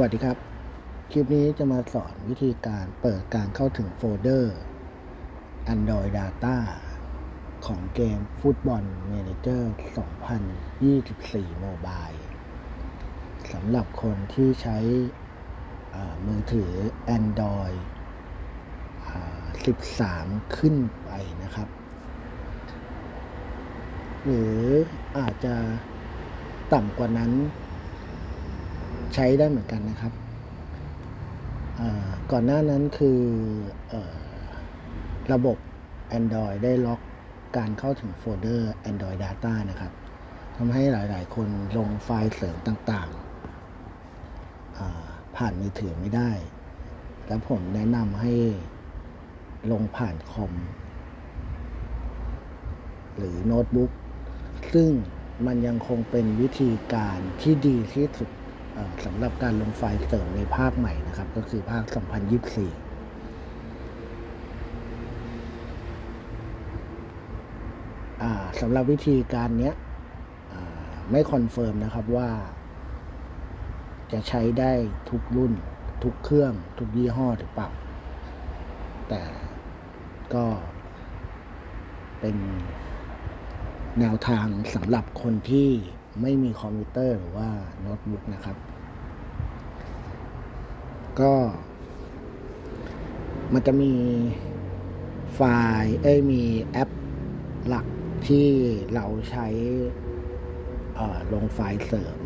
วัสดีครับ คลิปนี้จะมาสอนวิธีการเปิดการเข้าถึงโฟลเดอร์ Android Data ของเกมฟุตบอล Manager 2024 Mobile สำหรับคนที่ใช้มือถือ Android อ13 ขึ้นไปนะครับ หรืออาจจะต่ำกว่านั้น ใช้ได้เหมือนกันนะครับ ก่อนหน้านั้นคืออระบบ Android ได้ล็อกการเข้าถึงโฟลเดอร์ Android Data นะครับทำให้หลาย ๆ คนลงไฟล์เสริมต่างๆ ผ่านมือถือไม่ได้ แล้วผมแนะนำให้ลงผ่านคอม หรือโน้ตบุ๊ก ซึ่งมันยังคงเป็นวิธีการที่ดีที่สุด สำหรับการลงไฟเสริมในภาคใหม่นะครับ ก็คือภาค 2024อ่าสำหรับวิธีการนี้ไม่คอนเฟิร์มนะครับว่า จะใช้ได้ทุกรุ่น ทุกเครื่อง ทุกยี่ห้อหรือเปล่า แต่ก็เป็นแนวทางสำหรับคนที่ ไม่มีคอมพิวเตอร์หรือว่าโน้ตบุ๊กนะครับ ก็ มันจะมีไฟล์เอ้ยมีแอปหลักที่เราใช้ลงไฟล์เสริม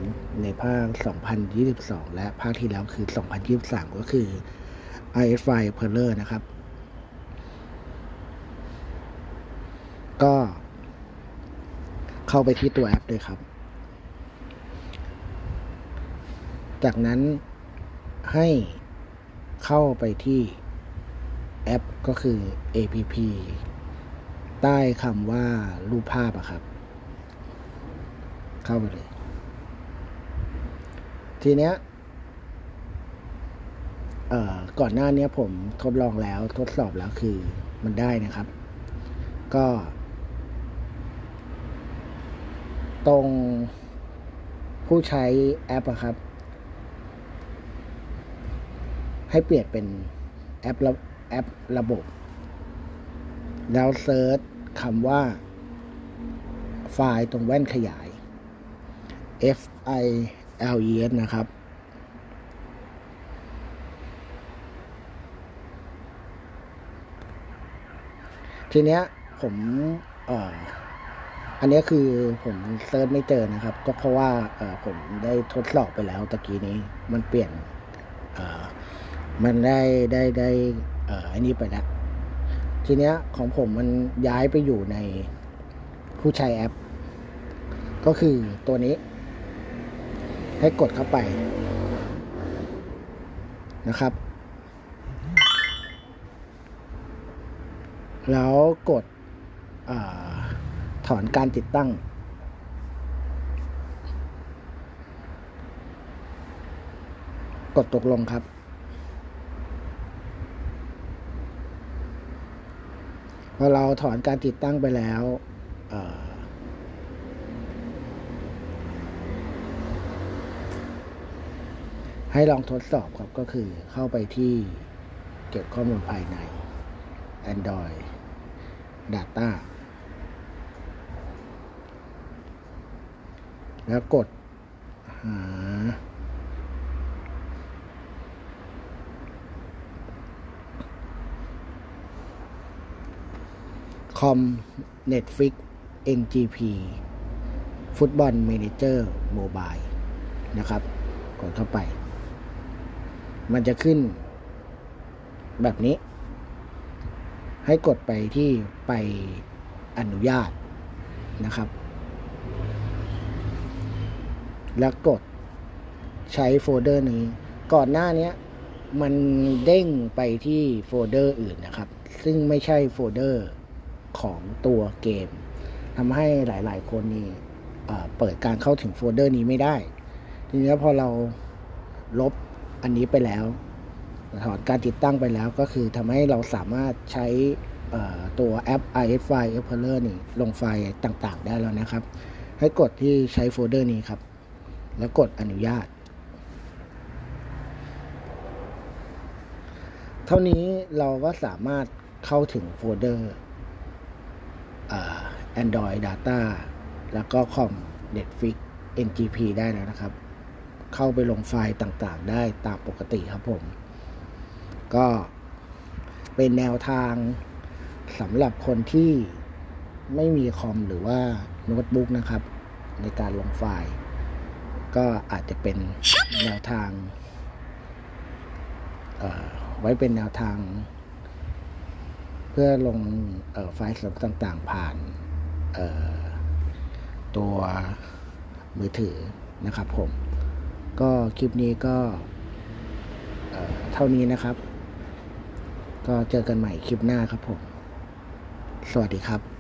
ในภาค 2022 และภาคที่แล้วคือ 2023 ก็คือ iFi p e r l e r นะครับ ก็เข้าไปที่ตัวแอปเลยครับ จากนั้นให้เข้าไปที่แอปก็คือ app ใต้คำว่ารูปภาพอะครับ เข้าไปเลย ทีเนี้ยเอ่อก่อนหน้านี้ผมทดลองแล้วทดสอบแล้วคือมันได้นะครับ ก็ ตรงผู้ใช้แอปอะครับ ให้เปลี่ยนเป็นแอประแอประบบ แล้วเซิร์ชคำว่า ไฟล์ตรงแว่นขยาย F I L E S นะครับ ทีเนี้ยผมอออันนี้คือผมเซิร์ชไม่เจอนะครับ ก็เพราะว่าผมได้ทดสอบไปแล้วตะกี้นี้มันเปลี่ยนอ มันได้ได้ได้เอ่ออันนี้ไปแล้วทีเนี้ยของผมมันย้ายไปอยู่ในผู้ใช้แอป ก็คือตัวนี้ ให้กดเข้าไปนะครับ แล้วกดอถอนการติดตั้ง กดตกลงครับ อเราถอนการติดตั้งไปแล้วให้ลองทดสอบครับก็คือเข้าไปที่เก็บข้อมูลภายใน Android Data แล้วกดหา คอม Netflix NGP ฟุตบอล Manager Mobile นะครับกดเข้าไป มันจะขึ้นแบบนี้ ให้กดไปที่ไปอนุญาตนะครับ แล้วกดใช้โฟลเดอร์นี้ ก่อนหน้านี้มันเด้งไปที่โฟลเดอร์อื่นนะครับ ซึ่งไม่ใช่โฟลเดอร์ ของตัวเกมทำให้หลาย ๆ คนนี่เปิดการเข้าถึงโฟลเดอร์นี้ไม่ได้ ทีนี้พอเราลบอันนี้ไปแล้ว ถอนการติดตั้งไปแล้วก็คือทำให้เราสามารถใช้ตัวแอป iFi Explorer นี่ลงไฟล์ต่างๆ ได้แล้วนะครับ ให้กดที่ใช้โฟลเดอร์นี้ครับ แล้วกดอนุญาต เท่านี้เราก็สามารถเข้าถึงโฟลเดอร์ Android Data แล้วก็คอม Netflix NGP ได้แล้วนะครับ เข้าไปลงไฟล์ต่างๆ ได้ตามปกติครับผม ก็เป็นแนวทางสำหรับคนที่ไม่มีคอมหรือว่าโน้ตบุ๊กนะครับ ในการลงไฟล์ ก็อาจจะเป็นแนวทางไว้เป็นแนวทาง เพื่อลงออไฟล์สำต่างๆ ผ่านตัวมือถือนะครับผม ก็คลิปนี้ก็เท่านี้นะครับ ก็เจอกันใหม่คลิปหน้าครับผม สวัสดีครับ